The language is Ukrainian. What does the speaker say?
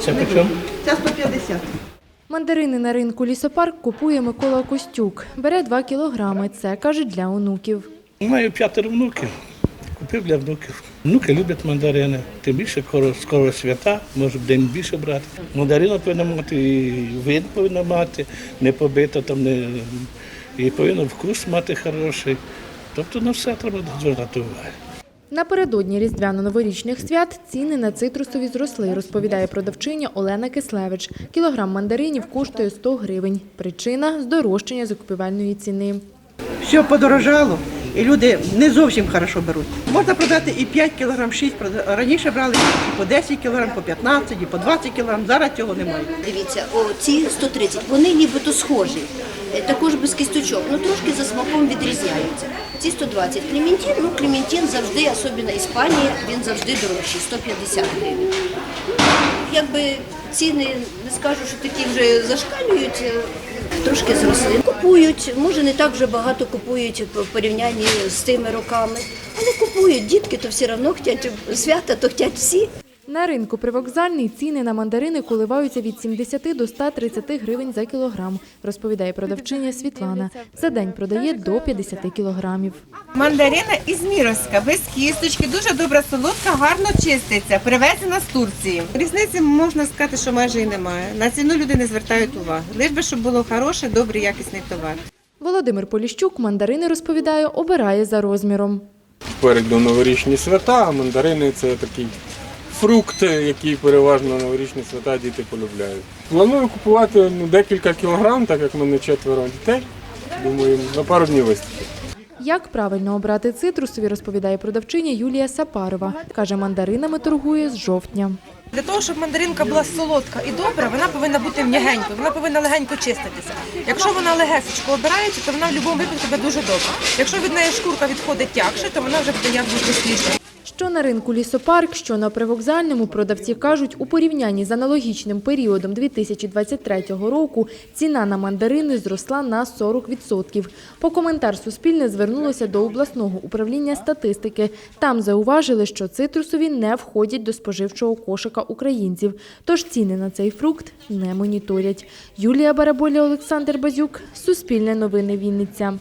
Це по чому? Це 150. Мандарини на ринку лісопарк купує Микола Костюк. Бере 2 кілограми. Це каже для онуків. Маю п'ятеро внуків. Купив для внуків. Внуки люблять мандарини. Тим більше скоро, скоро свята, може день більше брати. Мандарина повинна мати, і вид повинна мати, не побита там, не, і повинна вкус мати хороший. Тобто на все треба звертати увагу. Напередодні різдвяно-новорічних свят ціни на цитрусові зросли, розповідає продавчиня Олена Кислевич. Кілограм мандаринів коштує 100 гривень. Причина – здорожчання закупівельної ціни. Все подорожало, і люди не зовсім хорошо беруть. Можна продати і 5 кг, 6 прода- Раніше брали і по 10 кг, по 15, і по 20 кг. Зараз цього немає. Дивіться, о, ці 130, вони нібито схожі. Е, Також без кісточок, ну трошки за смаком відрізняються. Ці 120. Клементін, ну Клементін завжди, особливо Іспанія, він завжди дорожчий, 150 гривень. Якби ціни, не скажу, що такі вже зашкалюють, е, трошки зросли. Купують, може не так вже багато купують в порівнянні з тими роками, але купують, дітки то все одно хочуть свята, то хочуть всі. На ринку привокзальний ціни на мандарини коливаються від 70 до 130 гривень за кілограм, розповідає продавчиня Світлана. За день продає до 50 кілограмів. Мандарина із ізміровська, без кісточки, дуже добра солодка, гарно чиститься, привезена з Турції. Різниці можна сказати, що майже і немає. На ціну люди не звертають уваги. Лиш би, щоб було хороше, добрий, якісний товар. Володимир Поліщук мандарини, розповідає, обирає за розміром. Попереду новорічні свята, а мандарини це такий фрукт, який переважно новорічні свята діти полюбляють. Планую купувати ну, декілька кілограм, так як в мене четверо дітей. Думаю, на пару днів вистачить. Як правильно обрати цитрусові, розповідає продавчиня Юлія Сапарова. Каже, мандаринами торгує з жовтня. Для того, щоб мандаринка була солодка і добра, вона повинна бути м'ягенькою, вона повинна легенько чиститися. Якщо вона легесечко обирається, то вона в будь-якому випадку буде дуже добра. Якщо від неї шкурка відходить тягше, то вона вже буде якби кисліша. Що на ринку лісопарк, що на привокзальному, продавці кажуть, у порівнянні з аналогічним періодом 2023 року ціна на мандарини зросла на 40%. По коментар Суспільне звернулося до обласного управління статистики. Там зауважили, що цитрусові не входять до споживчого кошика українців, тож ціни на цей фрукт не моніторять. Юлія Бараболя, Олександр Базюк, Суспільне новини Вінниця.